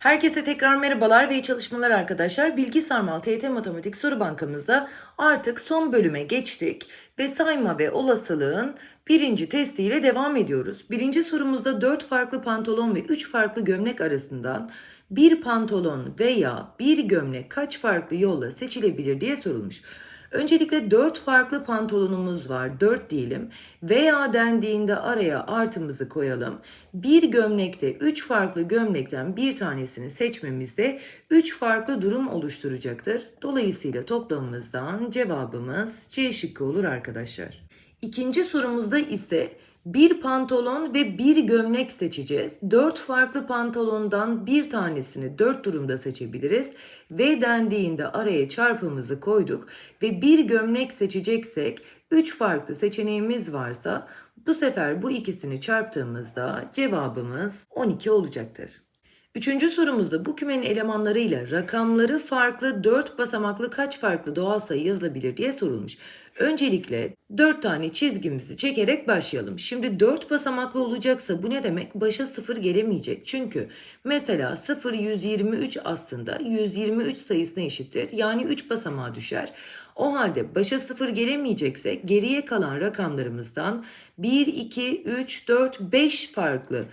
Herkese tekrar merhabalar ve iyi çalışmalar arkadaşlar. Bilgi Sarmal TYT Matematik Soru Bankamızda artık son bölüme geçtik ve sayma ve olasılığın birinci testiyle devam ediyoruz. Birinci sorumuzda 4 farklı pantolon ve 3 farklı gömlek arasından bir pantolon veya bir gömlek kaç farklı yolla seçilebilir diye sorulmuş. Öncelikle 4 farklı pantolonumuz var. 4 diyelim. Veya dendiğinde araya artımızı koyalım. Bir gömlekte 3 farklı gömlekten bir tanesini seçmemizde 3 farklı durum oluşturacaktır. Dolayısıyla toplamımızdan cevabımız C şıkkı olur arkadaşlar. İkinci sorumuzda ise bir pantolon ve bir gömlek seçeceğiz. Dört farklı pantolondan bir tanesini dört durumda seçebiliriz. Ve dendiğinde araya çarpımızı koyduk ve bir gömlek seçeceksek üç farklı seçeneğimiz varsa bu sefer bu ikisini çarptığımızda cevabımız 12 olacaktır. Üçüncü sorumuzda bu kümenin elemanlarıyla rakamları farklı 4 basamaklı kaç farklı doğal sayı yazılabilir diye sorulmuş. Öncelikle 4 tane çizgimizi çekerek başlayalım. Şimdi 4 basamaklı olacaksa bu ne demek? Başa 0 gelemeyecek. Çünkü mesela 0 123 aslında 123 sayısına eşittir. Yani 3 basamağa düşer. O halde başa 0 gelemeyecekse geriye kalan rakamlarımızdan 1, 2, 3, 4, 5 farklı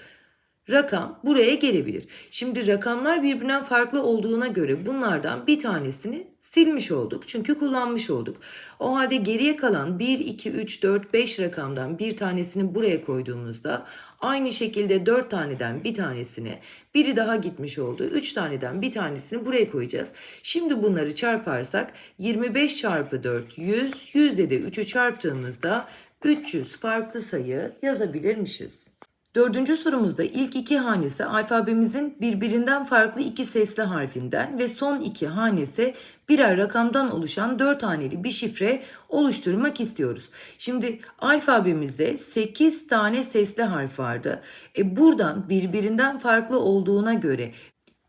rakam buraya gelebilir. Şimdi rakamlar birbirinden farklı olduğuna göre bunlardan bir tanesini silmiş olduk. Çünkü kullanmış olduk. O halde geriye kalan 1, 2, 3, 4, 5 rakamdan bir tanesini buraya koyduğumuzda aynı şekilde 4 taneden bir tanesini biri daha gitmiş oldu. 3 taneden bir tanesini buraya koyacağız. Şimdi bunları çarparsak 25 çarpı 4 100, 100'e de 3'ü çarptığımızda 300 farklı sayı yazabilirmişiz. Dördüncü sorumuzda ilk iki hanesi alfabemizin birbirinden farklı iki sesli harfinden ve son iki hanesi birer rakamdan oluşan dört haneli bir şifre oluşturmak istiyoruz. Şimdi alfabemizde 8 tane sesli harf vardı. E buradan birbirinden farklı olduğuna göre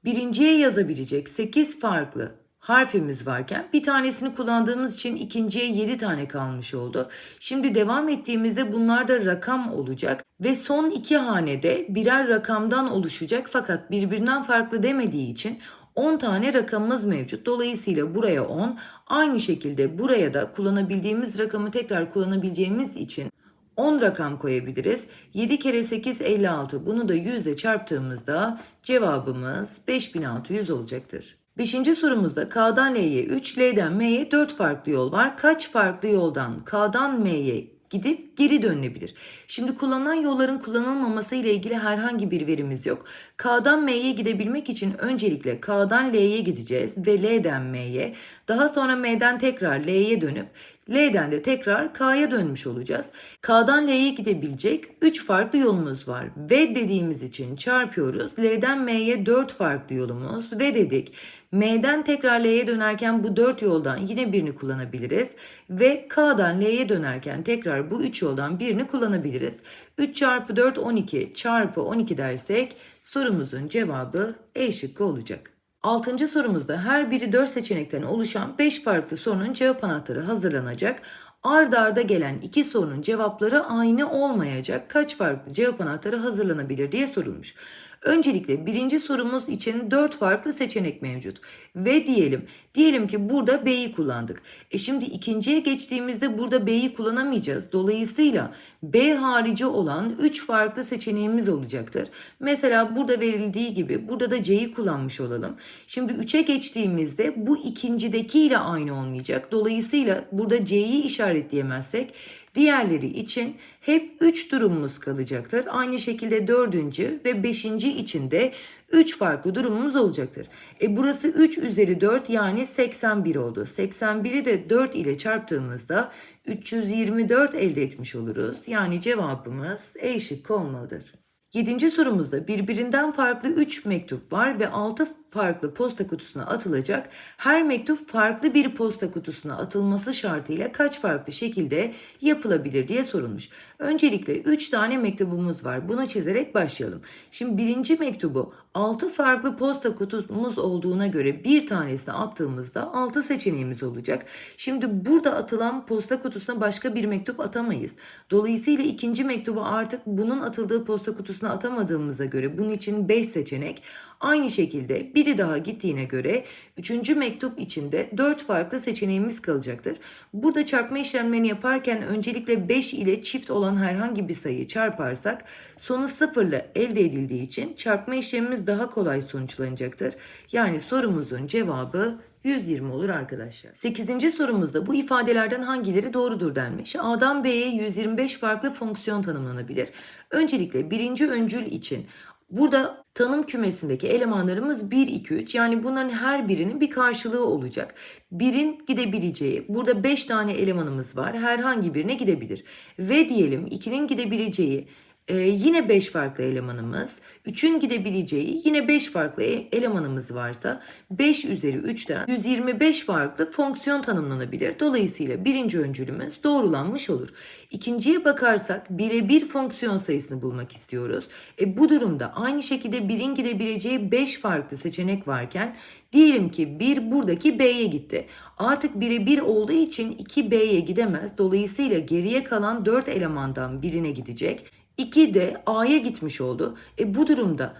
birinciye yazabilecek 8 farklı harfimiz varken bir tanesini kullandığımız için ikinciye 7 tane kalmış oldu. Şimdi devam ettiğimizde bunlar da rakam olacak ve son iki hanede birer rakamdan oluşacak fakat birbirinden farklı demediği için 10 tane rakamımız mevcut. Dolayısıyla buraya 10, aynı şekilde buraya da kullanabildiğimiz rakamı tekrar kullanabileceğimiz için 10 rakam koyabiliriz. 7 kere 8 56. Bunu da 100 ile çarptığımızda cevabımız 5600 olacaktır. Beşinci sorumuzda K'dan L'ye 3, L'den M'ye 4 farklı yol var. Kaç farklı yoldan K'dan M'ye gidip geri dönülebilir. Şimdi kullanılan yolların kullanılmaması ile ilgili herhangi bir verimiz yok. K'dan M'ye gidebilmek için öncelikle K'dan L'ye gideceğiz ve L'den M'ye. Daha sonra M'den tekrar L'ye dönüp L'den de tekrar K'ya dönmüş olacağız. K'dan L'ye gidebilecek 3 farklı yolumuz var. Ve dediğimiz için çarpıyoruz. L'den M'ye 4 farklı yolumuz ve dedik. M'den tekrar L'ye dönerken bu 4 yoldan yine birini kullanabiliriz. Ve K'dan L'ye dönerken tekrar bu 3 yoldan birini kullanabiliriz. 3 çarpı 4 12 çarpı 12 dersek sorumuzun cevabı E şıkkı olacak. Altıncı sorumuzda her biri 4 seçenekten oluşan 5 farklı sorunun cevap anahtarı hazırlanacak. Arda arda gelen iki sorunun cevapları aynı olmayacak. Kaç farklı cevap anahtarı hazırlanabilir diye sorulmuş. Öncelikle birinci sorumuz için 4 farklı seçenek mevcut. Ve diyelim, diyelim ki burada B'yi kullandık. E şimdi ikinciye geçtiğimizde burada B'yi kullanamayacağız. Dolayısıyla B harici olan 3 farklı seçeneğimiz olacaktır. Mesela burada verildiği gibi burada da C'yi kullanmış olalım. Şimdi 3'e geçtiğimizde bu ikincideki ile aynı olmayacak. Dolayısıyla burada C'yi işaretleyemezsek Diğerleri için hep 3 durumumuz kalacaktır. Aynı şekilde dördüncü ve beşinci için de 3 farklı durumumuz olacaktır. E burası 3 üzeri 4 yani 81 oldu. 81'i de 4 ile çarptığımızda 324 elde etmiş oluruz. Yani cevabımız E şıkkı olmalıdır. Yedinci sorumuzda birbirinden farklı 3 mektup var ve 6 farklı posta kutusuna atılacak. Her mektup farklı bir posta kutusuna atılması şartıyla kaç farklı şekilde yapılabilir diye sorulmuş. Öncelikle 3 tane mektubumuz var. Bunu çizerek başlayalım. Şimdi birinci mektubu 6 farklı posta kutumuz olduğuna göre bir tanesini attığımızda 6 seçeneğimiz olacak. Şimdi burada atılan posta kutusuna başka bir mektup atamayız. Dolayısıyla ikinci mektubu artık bunun atıldığı posta kutusuna atamadığımıza göre bunun için 5 seçenek Aynı şekilde biri daha gittiğine göre üçüncü mektup içinde 4 farklı seçeneğimiz kalacaktır. Burada çarpma işlemlerini yaparken öncelikle 5 ile çift olan herhangi bir sayıyı çarparsak sonu 0 ile elde edildiği için çarpma işlemimiz daha kolay sonuçlanacaktır. Yani sorumuzun cevabı 120 olur arkadaşlar. 8. sorumuzda bu ifadelerden hangileri doğrudur denmiş. A'dan B'ye 125 farklı fonksiyon tanımlanabilir. Öncelikle birinci öncül için Burada tanım kümesindeki elemanlarımız 1, 2, 3 yani bunların her birinin bir karşılığı olacak. Birin gidebileceği, burada 5 tane elemanımız var herhangi birine gidebilir. Ve diyelim 2'nin gidebileceği ee, yine 5 farklı elemanımız, 3'ün gidebileceği yine 5 farklı e- elemanımız varsa 5 üzeri 3'ten 125 farklı fonksiyon tanımlanabilir. Dolayısıyla birinci öncülümüz doğrulanmış olur. İkinciye bakarsak birebir fonksiyon sayısını bulmak istiyoruz. E, bu durumda aynı şekilde birin gidebileceği 5 farklı seçenek varken diyelim ki 1 buradaki B'ye gitti. Artık birebir olduğu için 2 B'ye gidemez. Dolayısıyla geriye kalan 4 elemandan birine gidecek. 2 de A'ya gitmiş oldu. E bu durumda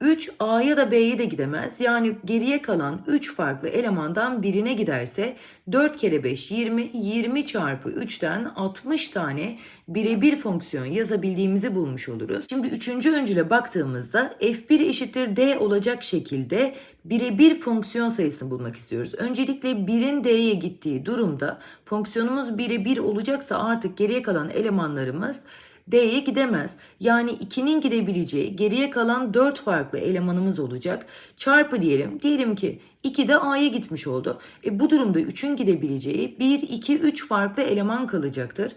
3 A'ya da B'ye de gidemez. Yani geriye kalan 3 farklı elemandan birine giderse 4 kere 5 20, 20 çarpı 3'ten 60 tane birebir fonksiyon yazabildiğimizi bulmuş oluruz. Şimdi 3. öncüle baktığımızda F1 eşittir D olacak şekilde birebir fonksiyon sayısını bulmak istiyoruz. Öncelikle 1'in D'ye gittiği durumda fonksiyonumuz birebir olacaksa artık geriye kalan elemanlarımız D'ye gidemez. Yani 2'nin gidebileceği geriye kalan 4 farklı elemanımız olacak. Çarpı diyelim. Diyelim ki 2 de A'ya gitmiş oldu. E bu durumda 3'ün gidebileceği 1, 2, 3 farklı eleman kalacaktır.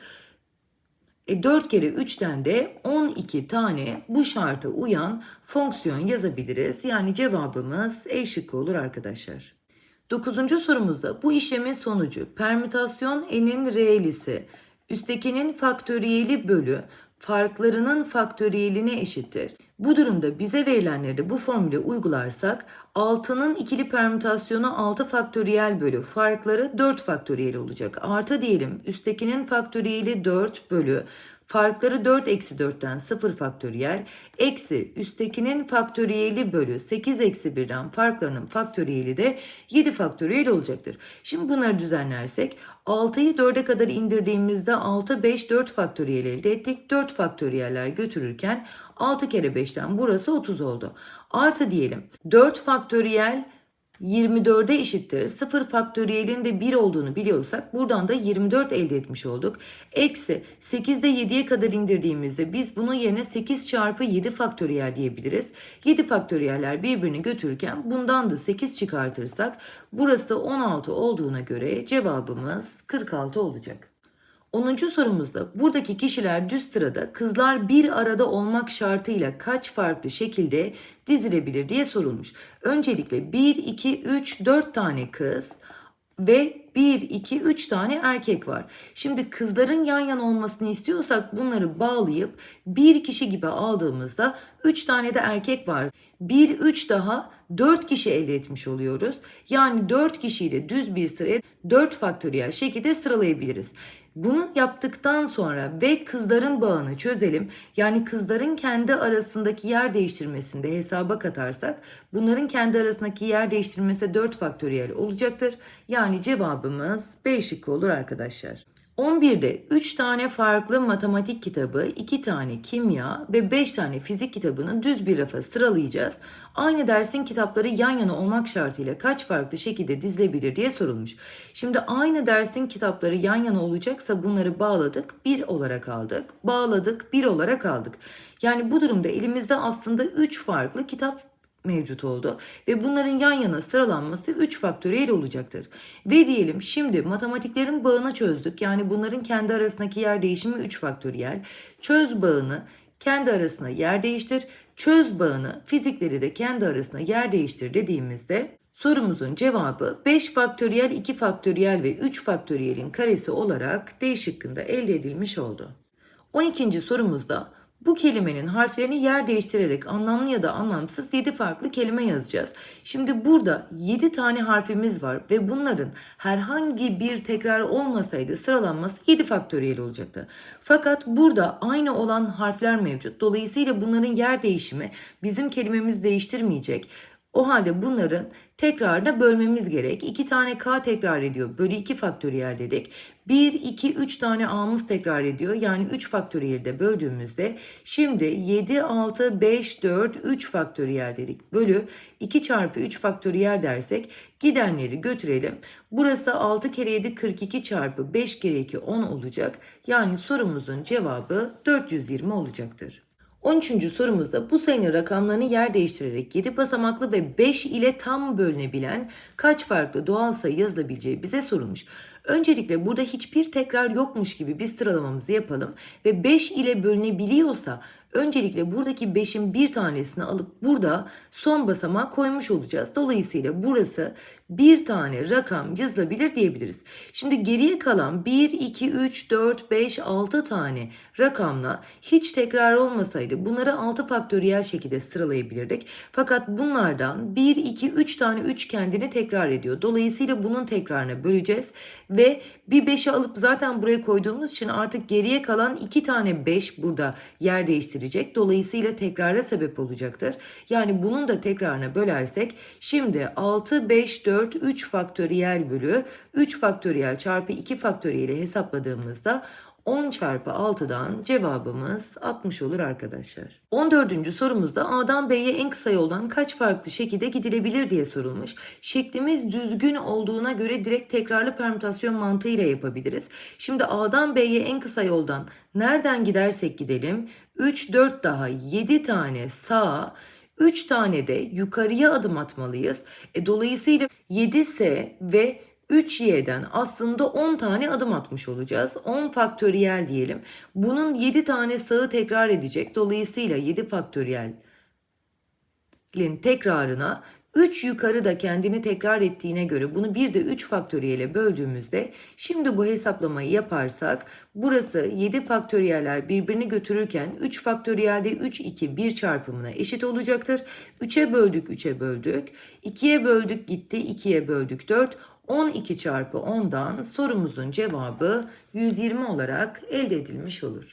E 4 kere 3'ten de 12 tane bu şarta uyan fonksiyon yazabiliriz. Yani cevabımız E şıkkı olur arkadaşlar. Dokuzuncu sorumuzda bu işlemin sonucu permütasyon n'in reelisi üsttekinin faktöriyeli bölü farklarının faktöriyeline eşittir. Bu durumda bize verilenleri de bu formüle uygularsak 6'nın ikili permütasyonu 6 faktöriyel bölü farkları 4 faktöriyel olacak. Artı diyelim üsttekinin faktöriyeli 4 bölü Farkları 4 eksi 4'ten 0 faktöriyel eksi üsttekinin faktöriyeli bölü 8 eksi 1'den farklarının faktöriyeli de 7 faktöriyel olacaktır. Şimdi bunları düzenlersek 6'yı 4'e kadar indirdiğimizde 6, 5, 4 faktöriyel elde ettik. 4 faktöriyeller götürürken 6 kere 5'ten burası 30 oldu. Artı diyelim 4 faktöriyel 24'e eşittir. 0 faktöriyelin de 1 olduğunu biliyorsak buradan da 24 elde etmiş olduk. Eksi 8'de 7'ye kadar indirdiğimizde biz bunun yerine 8 çarpı 7 faktöriyel diyebiliriz. 7 faktöriyeller birbirini götürürken bundan da 8 çıkartırsak burası 16 olduğuna göre cevabımız 46 olacak. 10. sorumuzda buradaki kişiler düz sırada kızlar bir arada olmak şartıyla kaç farklı şekilde dizilebilir diye sorulmuş. Öncelikle 1, 2, 3, 4 tane kız ve 1, 2, 3 tane erkek var. Şimdi kızların yan yana olmasını istiyorsak bunları bağlayıp bir kişi gibi aldığımızda 3 tane de erkek var. 1, 3 daha 4 kişi elde etmiş oluyoruz. Yani 4 kişiyi de düz bir sıraya 4 faktöriyel şekilde sıralayabiliriz. Bunu yaptıktan sonra ve kızların bağını çözelim. Yani kızların kendi arasındaki yer değiştirmesini de hesaba katarsak bunların kendi arasındaki yer değiştirmesi 4 faktöriyel olacaktır. Yani cevabımız B şıkkı olur arkadaşlar. 11'de 3 tane farklı matematik kitabı, 2 tane kimya ve 5 tane fizik kitabını düz bir rafa sıralayacağız. Aynı dersin kitapları yan yana olmak şartıyla kaç farklı şekilde dizilebilir diye sorulmuş. Şimdi aynı dersin kitapları yan yana olacaksa bunları bağladık, bir olarak aldık. Bağladık, bir olarak aldık. Yani bu durumda elimizde aslında 3 farklı kitap mevcut oldu ve bunların yan yana sıralanması 3 faktöriyel olacaktır. Ve diyelim şimdi matematiklerin bağını çözdük. Yani bunların kendi arasındaki yer değişimi 3 faktöriyel. Çöz bağını kendi arasına yer değiştir. Çöz bağını fizikleri de kendi arasına yer değiştir dediğimizde sorumuzun cevabı 5 faktöriyel, 2 faktöriyel ve 3 faktöriyelin karesi olarak D şıkkında elde edilmiş oldu. 12. sorumuzda Bu kelimenin harflerini yer değiştirerek anlamlı ya da anlamsız 7 farklı kelime yazacağız. Şimdi burada 7 tane harfimiz var ve bunların herhangi bir tekrar olmasaydı sıralanması 7 faktöriyel olacaktı. Fakat burada aynı olan harfler mevcut. Dolayısıyla bunların yer değişimi bizim kelimemizi değiştirmeyecek. O halde bunların tekrarına bölmemiz gerek. 2 tane K tekrar ediyor. Bölü 2 faktöriyel dedik. 1, 2, 3 tane A'mız tekrar ediyor. Yani 3 faktöriyelde böldüğümüzde şimdi 7, 6, 5, 4, 3 faktöriyel dedik. Bölü 2 çarpı 3 faktöriyel dersek gidenleri götürelim. Burası 6 kere 7 42 çarpı 5 kere 2 10 olacak. Yani sorumuzun cevabı 420 olacaktır. 13. sorumuzda bu sayının rakamlarını yer değiştirerek 7 basamaklı ve 5 ile tam bölünebilen kaç farklı doğal sayı yazılabileceği bize sorulmuş. Öncelikle burada hiçbir tekrar yokmuş gibi bir sıralamamızı yapalım ve 5 ile bölünebiliyorsa öncelikle buradaki 5'in bir tanesini alıp burada son basamağa koymuş olacağız. Dolayısıyla burası bir tane rakam yazılabilir diyebiliriz. Şimdi geriye kalan 1, 2, 3, 4, 5, 6 tane rakamla hiç tekrar olmasaydı bunları 6 faktöriyel şekilde sıralayabilirdik. Fakat bunlardan 1, 2, 3 tane 3 kendini tekrar ediyor. Dolayısıyla bunun tekrarına böleceğiz ve bir 5'i alıp zaten buraya koyduğumuz için artık geriye kalan 2 tane 5 burada yer değiştirecek. Dolayısıyla tekrara sebep olacaktır. Yani bunun da tekrarına bölersek şimdi 6, 5, 4, 3 faktöriyel bölü 3 faktöriyel çarpı 2 faktöriyeli hesapladığımızda 10 çarpı 6'dan cevabımız 60 olur arkadaşlar. 14. sorumuzda A'dan B'ye en kısa yoldan kaç farklı şekilde gidilebilir diye sorulmuş. Şeklimiz düzgün olduğuna göre direkt tekrarlı permütasyon mantığıyla yapabiliriz. Şimdi A'dan B'ye en kısa yoldan nereden gidersek gidelim 3, 4 daha 7 tane sağ 3 tane de yukarıya adım atmalıyız. E, dolayısıyla 7S ve 3y'den aslında 10 tane adım atmış olacağız. 10 faktöriyel diyelim. Bunun 7 tane sağı tekrar edecek. Dolayısıyla 7 faktöriyelin tekrarına 3 yukarı da kendini tekrar ettiğine göre bunu bir de 3 faktöriyele böldüğümüzde şimdi bu hesaplamayı yaparsak burası 7 faktöriyeller birbirini götürürken 3 faktöriyelde 3 2 1 çarpımına eşit olacaktır. 3'e böldük 3'e böldük. 2'ye böldük gitti 2'ye böldük 4. 12 çarpı 10'dan sorumuzun cevabı 120 olarak elde edilmiş olur.